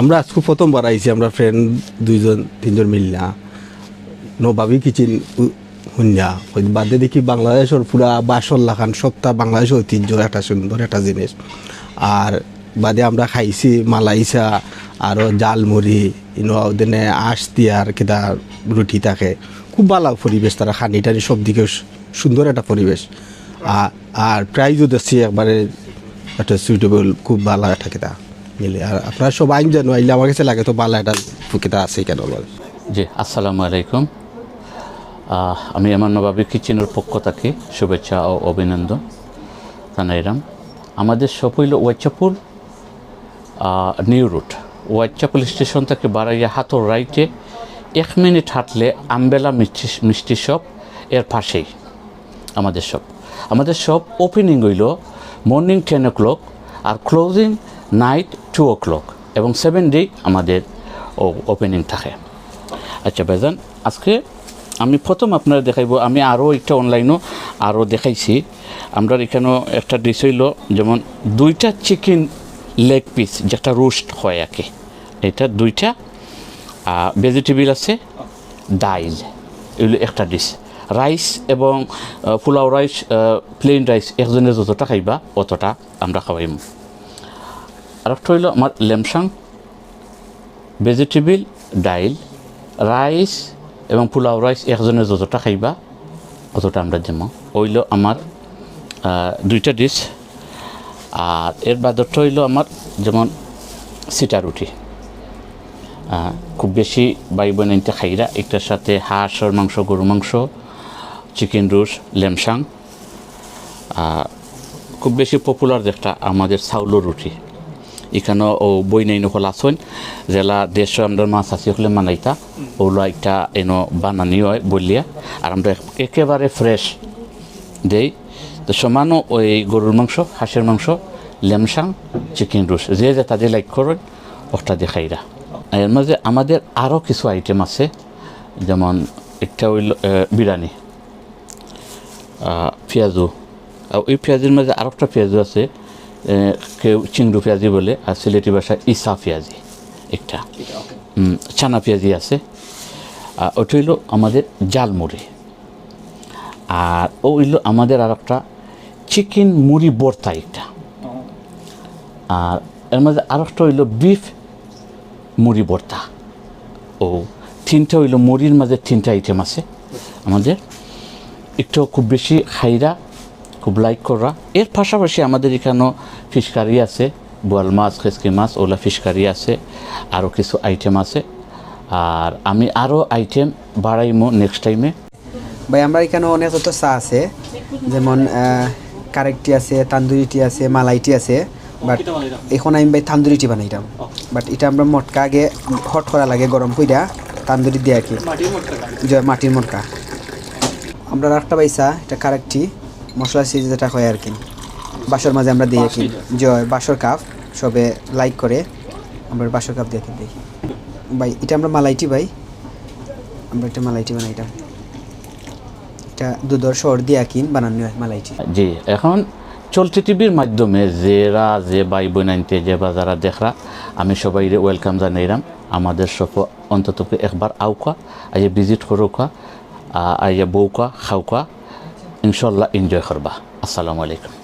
আমরা আজকে প্রথমবার আইছি, আমরা ফ্রেন্ড দুইজন, তিনজন মিললা। নবাবী কিচেন শুনিয়া বাদে দেখি বাংলাদেশের পুরা বাসর লাখান সপ্তাহ বাংলাদেশ ঐতিহ্য, একটা সুন্দর, একটা জিনিস। আর বাদে আমরা খাইছি মালাইসা আরও জালমুড়ি, ইনো ওদিনে আঁশ দিয়ার কেদা রুটি থাকে। খুব ভালো পরিবেশ তারা, খানি টানি সব দিকে সুন্দর একটা পরিবেশ। আর প্রাইজও দেখছি একবারে, একটা সুইটেবল খুব ভালো একটা কেতা। মিলে। আর আপনারা সব আইন জানো আইলে আমার কাছে লাগে তো একটা কেতা আছে কেন বলে? জি, আসসালামু আলাইকুম। আমি আমার নবাবী কিচেনের পক্ষ থেকে শুভেচ্ছা ও অভিনন্দন জানাইলাম আমাদের সব হইল Whitechapel new route. Whitechapel station থেকে বাড়াইয়া হাতর রাইটে এক মিনিট হাঁটলে আম্বেলা মিষ্টি মিষ্টি শপ এর পাশেই আমাদের শপ। আমাদের শপ ওপেনিং হইল মর্নিং টেন ও ক্লক আর closing night two o'clock এবং সেভেন ডে আমাদের ওপেনিং থাকে। আচ্ছা ভাইজান, আজকে আমি প্রথম আপনারা দেখাইব, আমি আরও একটা অনলাইনও আরও দেখাইছি। আমরা এখানেও একটা ডিশ হইল, যেমন দুইটা চিকেন লেগ পিস যেটা রোস্ট হয় আর কি এটা দুইটা ভেজিটেবল আছে, ডাইল। এগুলো একটা ডিশ রাইস এবং পোলাও রাইস প্লেন রাইস একজনে যতটা খাইবা অতটা আমরা খাওয়াইম। আর একটা হইল আমার লেমসাং ভেজিটেবল ডাইল রাইস এবং পোলাও রাইস একজনে যতটা খাইবা অতটা আমরা যেমন হইল আমার দুইটা ডিশ আর এর বাদরটা হইল আমার যেমন সিটা রুটি। খুব বেশি বাই বোন এনতে খাইরা, একটার সাথে হাঁসের মাংস গরু মাংস চিকেন রুস লেমসাং। খুব বেশি পপুলার যেটা আমাদের চাউলের রুটি। এখানেও ও বই নাই নকল আসন জেলা দেশ আমরা মাছ আছে হলে মানাইতা। ওগুলো একটা এনো বানানি হয় বলিয়া। আর আমরা একেবারে ফ্রেশ দেই। তো সমানও ওই গরুর মাংস হাঁসের মাংস লেমসাং চিকেন রুস যে যে তাদের লাইক করেন ওটা দেখাইরা। এর মাঝে আমাদের আরও কিছু আইটেম আছে। যেমন একটা হইল বিরিয়ানি। পেঁয়াজু। ওই পেঁয়াজের মাঝে আরও একটা পেঁয়াজু আছে। কেউ চিংড়ু পেঁয়াজি বলে আর সিলেটি ভাষায় ইসা পেঁয়াজি, একটা। ছানা পেঁয়াজি আছে। আর ওটা হইল আমাদের জালমুড়ি। আর ও হইল আমাদের আর একটা চিকেন মুড়ি বর্তা একটা। আর এর মধ্যে আর একটা হইল বিফ মুড়ি বর্তা। ও, তিনটা হইল মুড়ির মাঝে তিনটা আইটেম আছে। আমাদের একটু খুব বেশি খাইরা খুব লাইক করা এর পাশাপাশি আমাদের এখানেও ফিশ কারি আছে বোয়াল মাছ খেসকি মাছ ওলা ফিশ কারি আছে আরও কিছু আইটেম আছে। আর আমি আরও আইটেম বাড়াইমো নেক্সট টাইমে ভাই আমরা এখানে অনেক যত চা আছে যেমন কারেকটি আছে তান্দুরিটি আছে মালাইটি আছে বাট এখন আমি ভাই তান্দুরিটি বানাইতাম। বাট এটা আমরা মটকা আগে হট করা লাগে গরম কইরা তান্দুরি দিয়ে আর কি। মাটির মটকা। আমরা একটা পাইসা এটা কারেকটি। মশলা যেটা হয় আর কি? বাসর মাঝে আমরা দিই আর কি জয় বাসর কাপ সবে লাইক করে আমরা বাসর কাপ দেখে দেখি। ভাই এটা আমরা মালাইটি ভাই। আমরা একটা মালাইটি বানাইতাম এটা। এটা দুধর শহর দিয়ে কিন বানানো হয় মালাইটি। জি এখন চলতি টিভির মাধ্যমে যেরা যে ভাই বোন আনতে যে বা যারা দেখরা আমি সবাই ওয়েলকাম জানাইলাম আমাদের সব অন্তত একবার আউকা আইয়া ভিজিট করুকা আইয়া বউকা খাওকা। ইনশাল্লাহ এনজয় করবা। আসসালামু আলাইকুম।